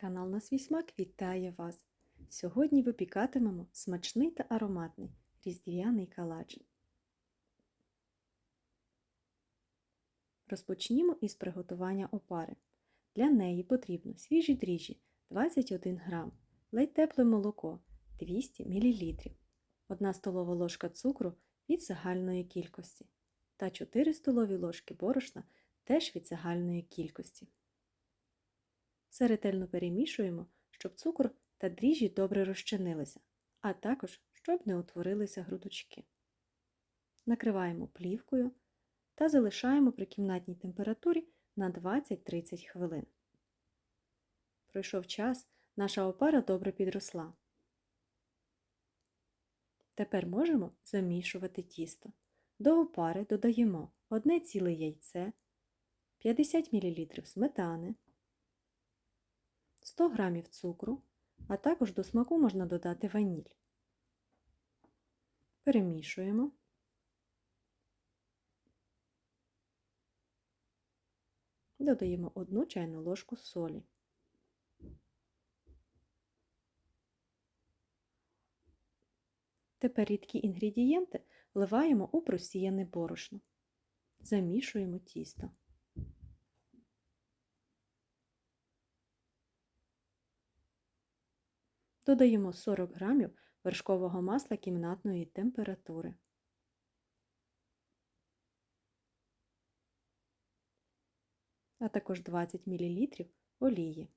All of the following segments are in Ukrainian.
Канал на свій смак вітає вас! Сьогодні випікатимемо смачний та ароматний різдвяний калач. Розпочнімо із приготування опари. Для неї потрібно свіжі дріжджі 21 г, ледь тепле молоко 200 мл, 1 столова ложка цукру від загальної кількості та 4 столові ложки борошна теж від загальної кількості. Все ретельно перемішуємо, щоб цукор та дріжджі добре розчинилися, а також щоб не утворилися грудочки. Накриваємо плівкою та залишаємо при кімнатній температурі на 20-30 хвилин. Пройшов час, наша опара добре підросла. Тепер можемо замішувати тісто. До опари додаємо 1 ціле яйце, 50 мл сметани, 100 г цукру, а також до смаку можна додати ваніль. Перемішуємо. Додаємо 1 чайну ложку солі. Тепер рідкі інгредієнти вливаємо у просіяне борошно. Замішуємо тісто. Додаємо 40 грамів вершкового масла кімнатної температури. А також 20 мл олії.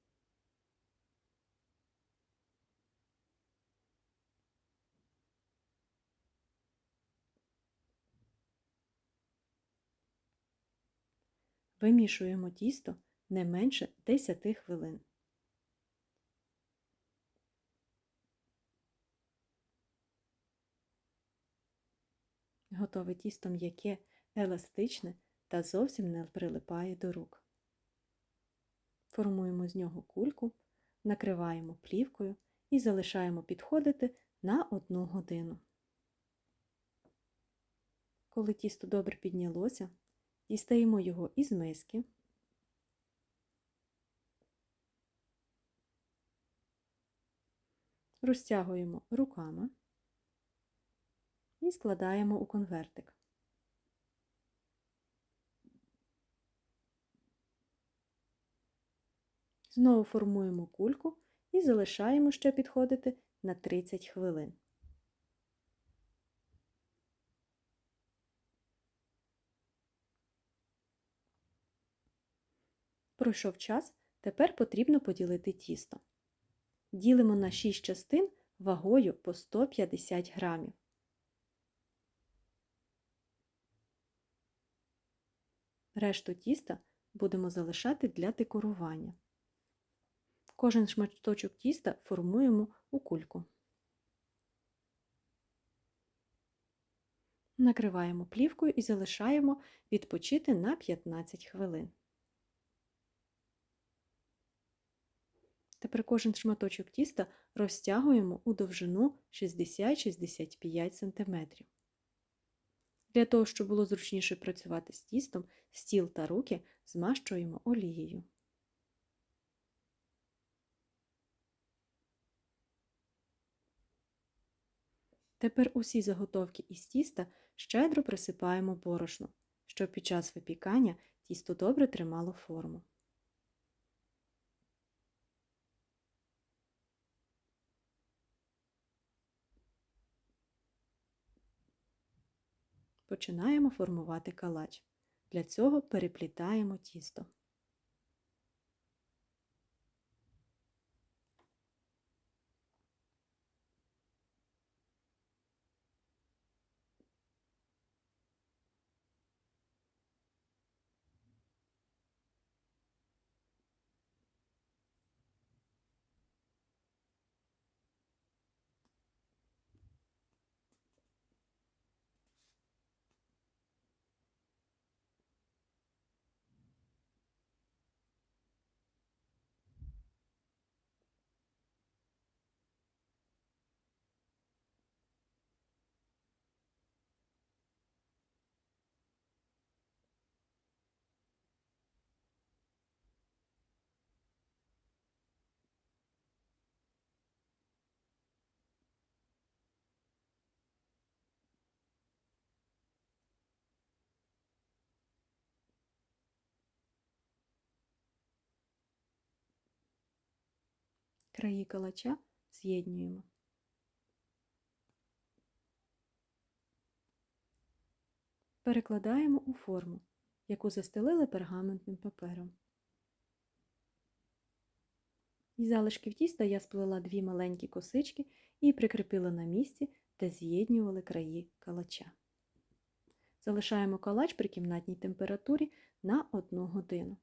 Вимішуємо тісто не менше 10 хвилин. Готове тісто м'яке, еластичне та зовсім не прилипає до рук. Формуємо з нього кульку, накриваємо плівкою і залишаємо підходити на 1 годину. Коли тісто добре піднялося, дістаємо його із миски. Розтягуємо руками і складаємо у конвертик. Знову формуємо кульку і залишаємо ще підходити на 30 хвилин. Пройшов час, тепер потрібно поділити тісто. Ділимо на 6 частин вагою по 150 грамів. Решту тіста будемо залишати для декорування. Кожен шматочок тіста формуємо у кульку. Накриваємо плівкою і залишаємо відпочити на 15 хвилин. Тепер кожен шматочок тіста розтягуємо у довжину 60-65 см. Для того, щоб було зручніше працювати з тістом, стіл та руки змащуємо олією. Тепер усі заготовки із тіста щедро присипаємо борошно, щоб під час випікання тісто добре тримало форму. Починаємо формувати калач. Для цього переплітаємо тісто. Краї калача з'єднюємо. Перекладаємо у форму, яку застелили пергаментним папером. Із залишків тіста я сплела дві маленькі косички і прикріпила на місці, де з'єднювали краї калача. Залишаємо калач при кімнатній температурі на 1 годину.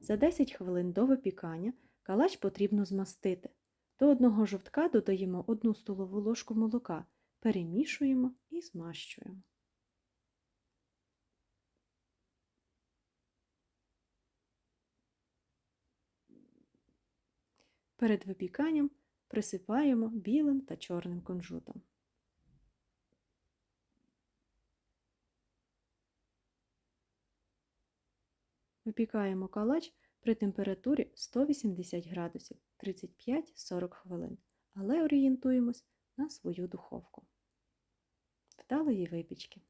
За 10 хвилин до випікання калач потрібно змастити. До одного жовтка додаємо 1 столову ложку молока, перемішуємо і змащуємо. Перед випіканням присипаємо білим та чорним кунжутом. Випікаємо калач при температурі 180 градусів 35-40 хвилин, але орієнтуємось на свою духовку. Вдалої випічки!